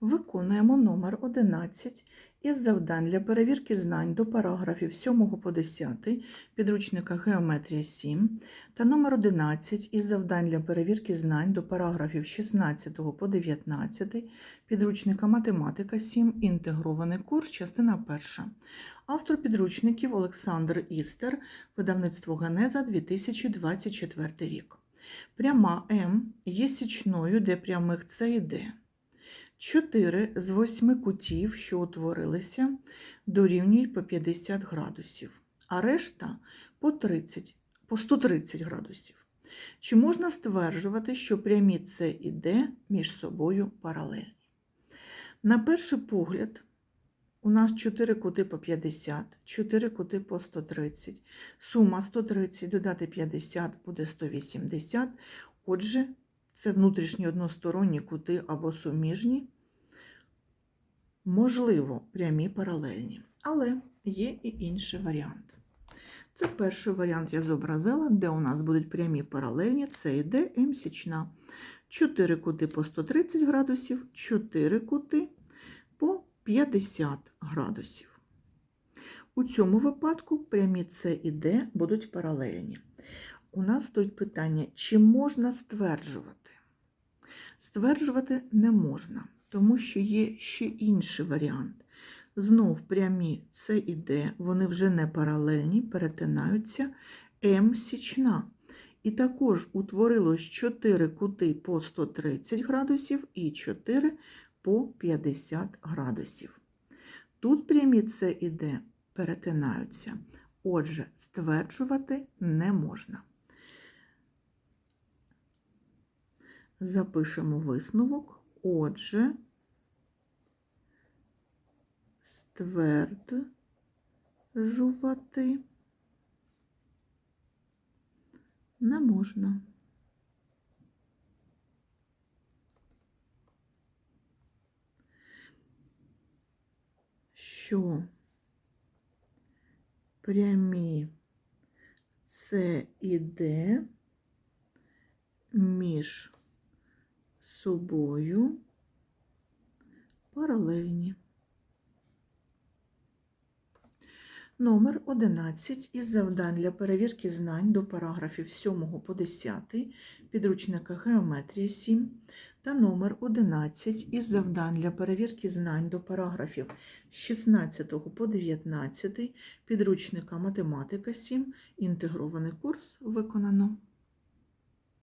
Виконуємо номер 11 із завдань для перевірки знань до параграфів 7 по 10 підручника Геометрія 7 та номер 11 із завдань для перевірки знань до параграфів 16 по 19 підручника Математика 7 інтегрований курс, частина 1. Автор підручників Олександр Істер, видавництво Генеза 2024 рік. Пряма М є січною, де прямих С і Д. Чотири з восьми кутів, що утворилися, дорівнюють по 50 градусів, а решта по, 30, по 130 градусів. Чи можна стверджувати, що прямі С і Д між собою паралельні? На перший погляд, у нас 4 кути по 50, 4 кути по 130. Сума 130 додати 50 буде 180. Отже, це внутрішні односторонні кути або суміжні, можливо, прямі паралельні. Але є і інший варіант. Це перший варіант я зобразила, де у нас будуть прямі паралельні, це йде М січна. 4 кути по 130 градусів, 4 кути по 50 градусів. У цьому випадку прямі С і Д будуть паралельні. У нас стоїть питання, чи можна стверджувати? Стверджувати не можна, тому що є ще інший варіант. Знов прямі С і Д, вони вже не паралельні, перетинаються М січна. І також утворилось 4 кути по 130 градусів і 4 по 50 градусів. Тут прямі С і Д перетинаються. Отже, стверджувати не можна. Запишемо висновок. Отже, стверджувати не можна. Що прямі С і Д між собою паралельні. Номер 11 із завдань для перевірки знань до параграфів 7 по 10 підручника Геометрія 7 та номер 11 із завдань для перевірки знань до параграфів 16 по 19 підручника Математика 7 інтегрований курс виконано.